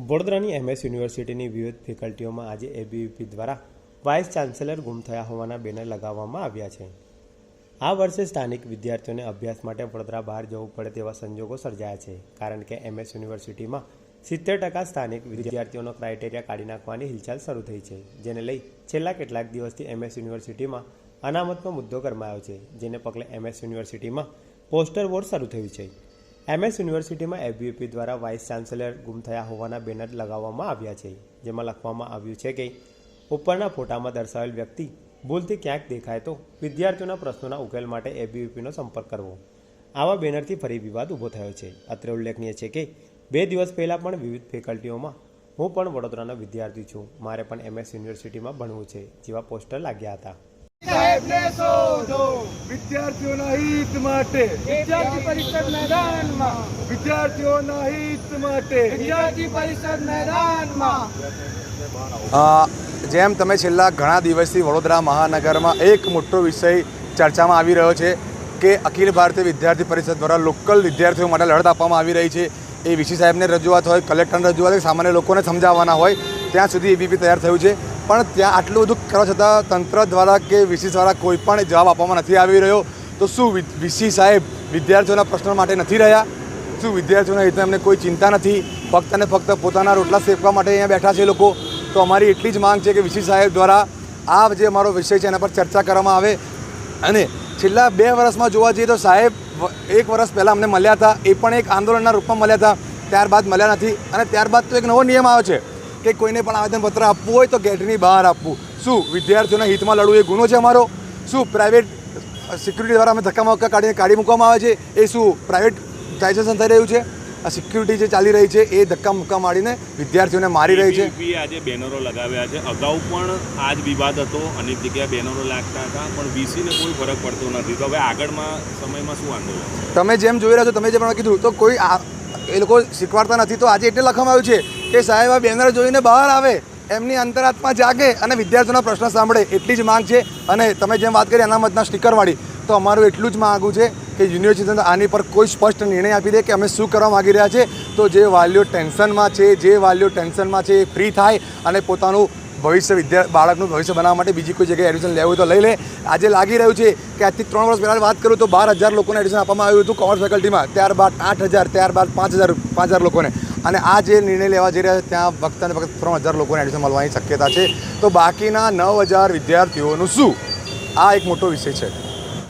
વડોદરાની એમએસ યુનિવર્સિટીની વિવિધ ફેકલ્ટીઓમાં આજે એબીવીપી દ્વારા વાઇસ ચાન્સેલર ગુમ થયા હોવાના બેનર લગાવવામાં આવ્યા છે. આ વર્ષે સ્થાનિક વિદ્યાર્થીઓને અભ્યાસ માટે વડોદરા બહાર જવું પડે તેવા સંજોગો સર્જાયા છે, કારણ કે એમએસ યુનિવર્સિટીમાં સિત્તેર ટકા સ્થાનિક વિદ્યાર્થીઓનો ક્રાઇટેરિયા કાઢી નાખવાની હિલચાલ શરૂ થઈ છે, જેને લઈ છેલ્લા કેટલાક દિવસથી એમએસ યુનિવર્સિટીમાં અનામતનો મુદ્દો ગરમાયો છે, જેને પગલે એમએસ યુનિવર્સિટીમાં પોસ્ટર વોર શરૂ થયું છે. એમએસ યુનિવર્સિટીમાં એબીવીપી દ્વારા વાઇસ ચાન્સેલર ગુમ થયા હોવાના બેનર લગાવવામાં આવ્યા છે, જેમાં લખવામાં આવ્યું છે કે, ઉપરના ફોટામાં દર્શાવેલ વ્યક્તિ ભૂલથી ક્યાંક દેખાય તો વિદ્યાર્થીઓના પ્રશ્નોના ઉકેલ માટે એબીવીપીનો સંપર્ક કરવો. આવા બેનરથી ફરી વિવાદ ઊભો થયો છે. અત્રે ઉલ્લેખનીય છે કે, બે દિવસ પહેલાં પણ વિવિધ ફેકલ્ટીઓમાં હું પણ વડોદરાનો વિદ્યાર્થી છું. મારે પણ એમએસ યુનિવર્સિટીમાં ભણવું છે, જેવા પોસ્ટર લાગ્યા હતા. વિદ્યાર્થીઓના હિત માટે. વિદ્યાર્થી પરિષદ મેદાનમાં. વિદ્યાર્થીઓના હિત માટે. વિદ્યાર્થી પરિષદ મેદાનમાં. જેમ તમે છેલ્લા ઘણા દિવસથી વડોદરા મહાનગરમાં એક મોટો વિષય ચર્ચામાં આવી રહ્યો છે કે અખિલ ભારતીય વિદ્યાર્થી પરિષદ દ્વારા લોકલ વિદ્યાર્થીઓ માટે લડત આપવામાં આવી રહી છે. એ વીસી સાહેબને રજૂઆત હોય કલેક્ટરને રજૂઆત હોય સામાન્ય લોકોને સમજાવવાના હોય ત્યાં સુધી એબીપી તૈયાર થયું છે. પણ ત્યાં આટલું બધું કરવા છતાં તંત્ર દ્વારા કે વીસી દ્વારા કોઈ પણ જવાબ આપવામાં નથી આવી રહ્યો. તો શું વીસી સાહેબ વિદ્યાર્થીઓના પ્રશ્નો માટે નથી રહ્યા? શું વિદ્યાર્થીઓના હિતમાં એમને કોઈ ચિંતા નથી? ફક્ત અને ફક્ત પોતાના રોટલા શેકવા માટે અહીંયા બેઠા છે લોકો. તો અમારી એટલી જ માંગ છે કે વિસી સાહેબ દ્વારા આ જે અમારો વિષય છે એના પર ચર્ચા કરવામાં આવે. અને છેલ્લા બે વર્ષમાં જોવા જઈએ તો સાહેબ એક વર્ષ પહેલાં અમને મળ્યા હતા. એ પણ એક આંદોલનના રૂપમાં મળ્યા હતા. ત્યારબાદ મળ્યા નથી. અને ત્યારબાદ તો એક નવો નિયમ આવ્યો છે. કે કોઈને પણ આવેદનપત્ર આપવું હોય તો ગેટની બહાર આપવું. શું વિદ્યાર્થીઓના હિતમાં લડવું એ ગુનો છે અમારો? શું પ્રાઇવેટ સિક્યુરિટી દ્વારા અમે ધક્કા મુક્કા કાઢીને કાઢી મૂકવામાં આવે છે? એ શું પ્રાઇવેટ ટ્રાન્ઝેક્શન થઈ રહ્યું છે? આ સિક્યુરિટી જે ચાલી રહી છે એ ધક્કા મુક્કા મારીને વિદ્યાર્થીઓને મારી રહી છે. આજે બેનરો લગાવ્યા છે. અગાઉ પણ આ જ વિવાદ હતો. અનેક જગ્યાએ બેનરો લાગતા હતા. પણ વીસીને કોઈ ફરક પડતો નથી. તો હવે આગળમાં સમયમાં શું આંદોલન છે? તમે જેમ જોઈ રહ્યા છો તમે જે પણ કીધું તો કોઈ એ લોકો શીખવાડતા નથી. તો આજે એટલે લખવામાં આવ્યું છે કે સાહેબ, આ બેનર જોઈને બહાર આવે, એમની અંતરાત્મા જાગે અને વિદ્યાર્થીઓના પ્રશ્ન સાંભળે, એટલી જ માંગ છે. અને તમે જેમ વાત કરી અનામતના સ્ટીકરવાળી, તો અમારું એટલું જ માગવું છે કે યુનિવર્સિટી આની પર કોઈ સ્પષ્ટ નિર્ણય આપી દે કે અમે શું કરવા માગી રહ્યા છે. તો જે વાલીઓ ટેન્શનમાં છે, જે વાલીઓ ટેન્શનમાં છે, એ ફ્રી થાય અને પોતાનું ભવિષ્ય વિદ્યા, બાળકનું ભવિષ્ય બનાવવા માટે બીજી કોઈ જગ્યાએ એડમિશન લેવું તો લઈ લે. આજે લાગી રહ્યું છે કે આજથી ત્રણ વર્ષ પહેલાં વાત કરું તો બાર હજાર લોકોને એડમિશન આપવામાં આવ્યું હતું કોમર્સ ફેકલ્ટીમાં ત્યારબાદ આઠ હજાર, ત્યારબાદ પાંચ હજાર પાંચ હજાર લોકોને. અને આ જે નિર્ણય લેવા જઈ રહ્યા છે, ત્યાં ફક્ત અને ત્રણ હજાર લોકોને એડમિશન મળવાની શક્યતા છે. તો બાકીના નવ હજાર વિદ્યાર્થીઓનું શું? આ એક મોટો વિષય છે.